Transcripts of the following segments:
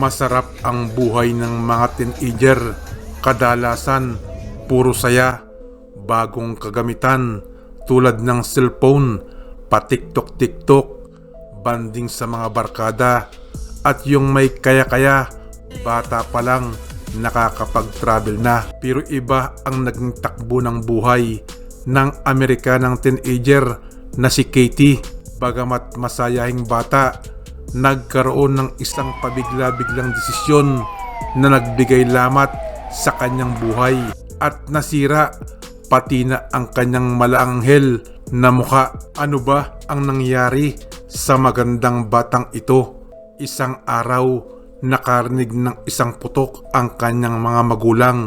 Masarap ang buhay ng mga teenager. Kadalasan, puro saya, bagong kagamitan, tulad ng cellphone, patiktok-tiktok, banding sa mga barkada, at yung may kaya-kaya, bata pa lang, nakakapag-travel na. Pero iba ang naging takbo ng buhay ng Amerikanang teenager na si Katie. Bagamat masayahing bata, nagkaroon ng isang pabigla-biglang desisyon na nagbigay lamat sa kanyang buhay at nasira pati na ang kanyang malaanghel na mukha. Ano ba ang nangyari sa magandang batang ito? Isang araw, nakarinig ng isang putok ang kanyang mga magulang.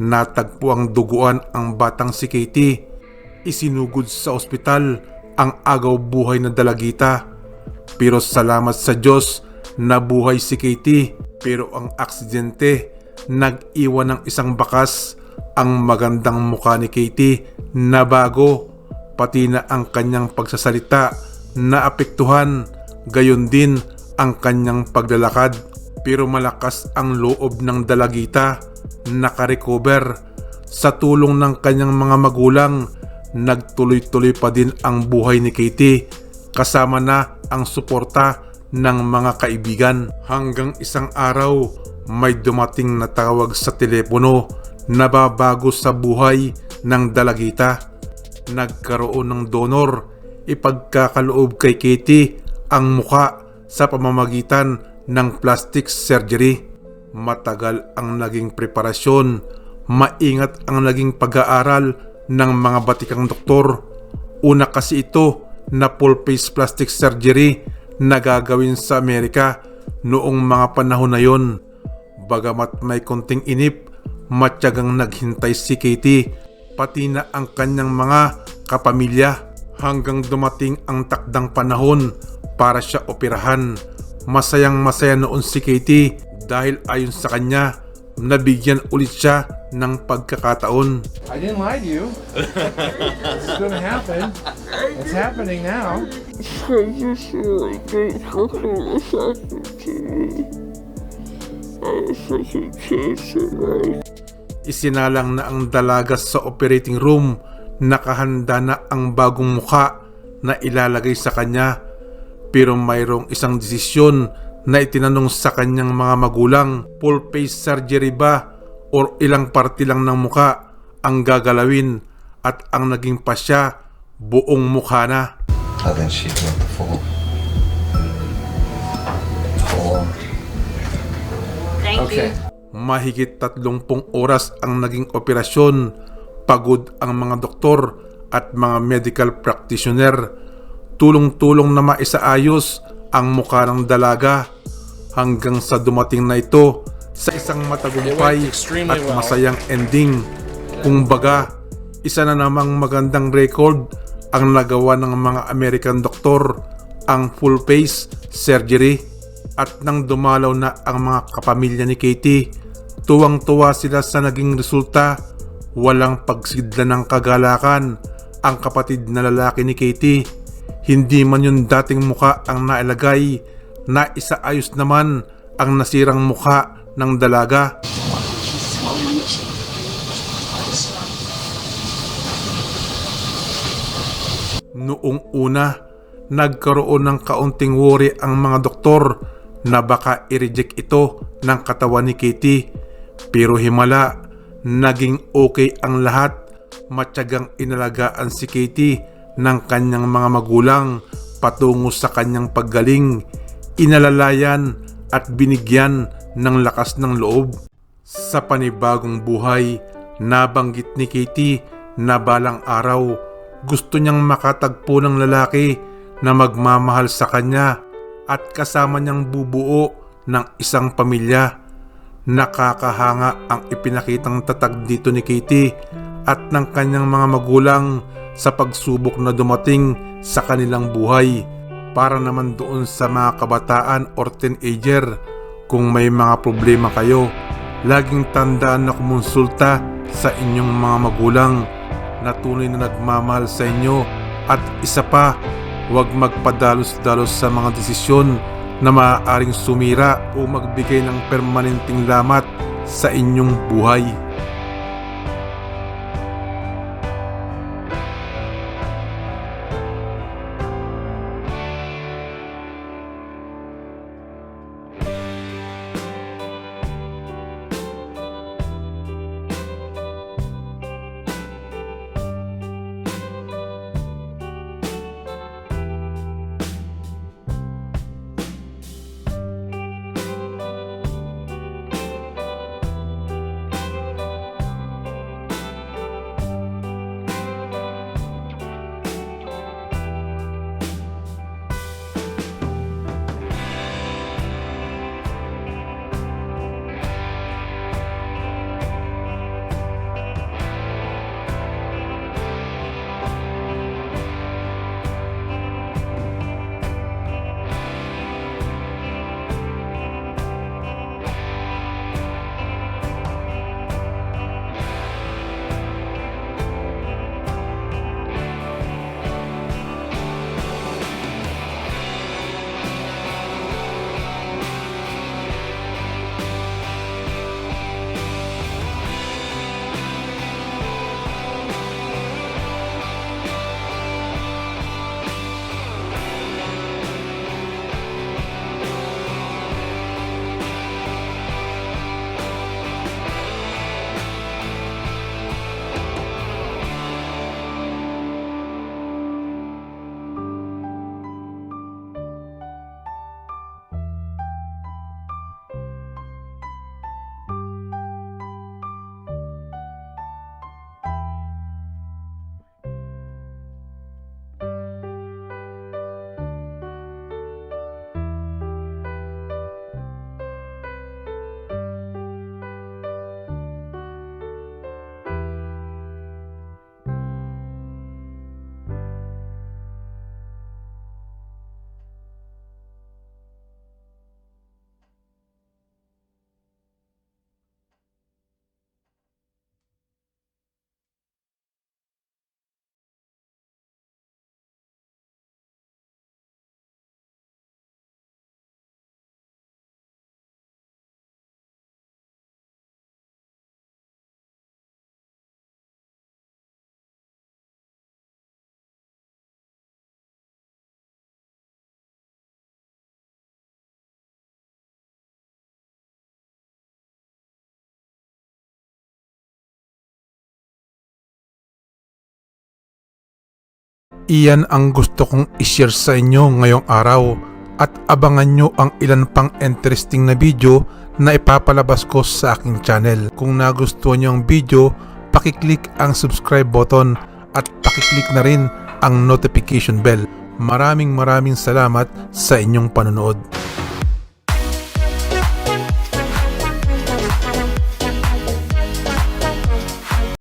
Natagpo ang duguan ang batang si Katie. Isinugod sa ospital ang agaw buhay na dalagita. Pero salamat sa Diyos, nabuhay si Katie. Pero ang aksidente, nag-iwan ng isang bakas ang magandang mukha ni Katie na bago. Pati na ang kanyang pagsasalita na apektuhan. Gayon din ang kanyang paglalakad. Pero malakas ang loob ng dalagita. Nakarecover. Sa tulong ng kanyang mga magulang, nagtuloy-tuloy pa din ang buhay ni Katie kasama na ang suporta ng mga kaibigan. Hanggang isang araw, may dumating na tawag sa telepono na babago sa buhay ng dalagita. Nagkaroon ng donor, ipagkakaloob kay Katie ang muka sa pamamagitan ng plastic surgery. Matagal ang naging preparasyon, maingat ang naging pag-aaral ng mga batikang doktor. Una kasi ito na full face plastic surgery na gagawin sa Amerika noong mga panahon na yon. Bagamat may konting inip, matyagang naghintay si Katie pati na ang kanyang mga kapamilya hanggang dumating ang takdang panahon para siya operahan. Masayang masaya noon si Katie dahil ayon sa kanya, nabigyan ulit siya ng pagkakataon. I didn't lie to you. this is to happen. It's happening now. I just feel like grateful for this opportunity. I have such a chance in life. Isinalang na ang dalaga sa operating room, nakahanda na ang bagong mukha na ilalagay sa kanya. Pero mayroong isang desisyon na itinanong sa kanyang mga magulang, full face surgery ba or ilang parte lang ng muka ang gagalawin at ang naging pasya buong mukha na. I think she went the full. Full. Thank Okay. you. Mahigit 30 oras ang naging operasyon. Pagod ang mga doktor at mga medical practitioner. Tulong-tulong na maisaayos ang mukha ng dalaga hanggang sa dumating na ito sa isang matagumpay at masayang ending. Kung baga, isa na namang magandang record ang nagawa ng mga American doktor ang full face surgery at nang dumalaw na ang mga kapamilya ni Katie, tuwang-tuwa sila sa naging resulta. Walang pagsidla ng kagalakan ang kapatid na lalaki ni Katie. Hindi man yung dating muka ang nailagay, na isaayos naman ang nasirang muka ng dalaga. Noong una, nagkaroon ng kaunting worry ang mga doktor na baka i-reject ito ng katawan ni Katie. Pero himala, naging okay ang lahat. Matyagang inalagaan si Katie ng kanyang mga magulang patungo sa kanyang paggaling. Inalalayan at binigyan ng lakas ng loob. Sa panibagong buhay, nabanggit ni Katie na balang araw gusto niyang makatagpo ng lalaki na magmamahal sa kanya at kasama niyang bubuo ng isang pamilya. Nakakahanga ang ipinakitang tatag dito ni Katie at ng kanyang mga magulang sa pagsubok na dumating sa kanilang buhay. Para naman doon sa mga kabataan or teenager, kung may mga problema kayo, laging tandaan na kumonsulta sa inyong mga magulang na tunay na nagmamahal sa inyo at isa pa, Huwag magpadalos-dalos sa mga desisyon na maaaring sumira o magbigay ng permanenteng lamat sa inyong buhay. Iyan ang gusto kong ishare sa inyo ngayong araw at abangan nyo ang ilan pang interesting na video na ipapalabas ko sa aking channel. Kung nagustuhan nyo ang video, pakiclick ang subscribe button at pakiclick na rin ang notification bell. Maraming maraming salamat sa inyong panonood.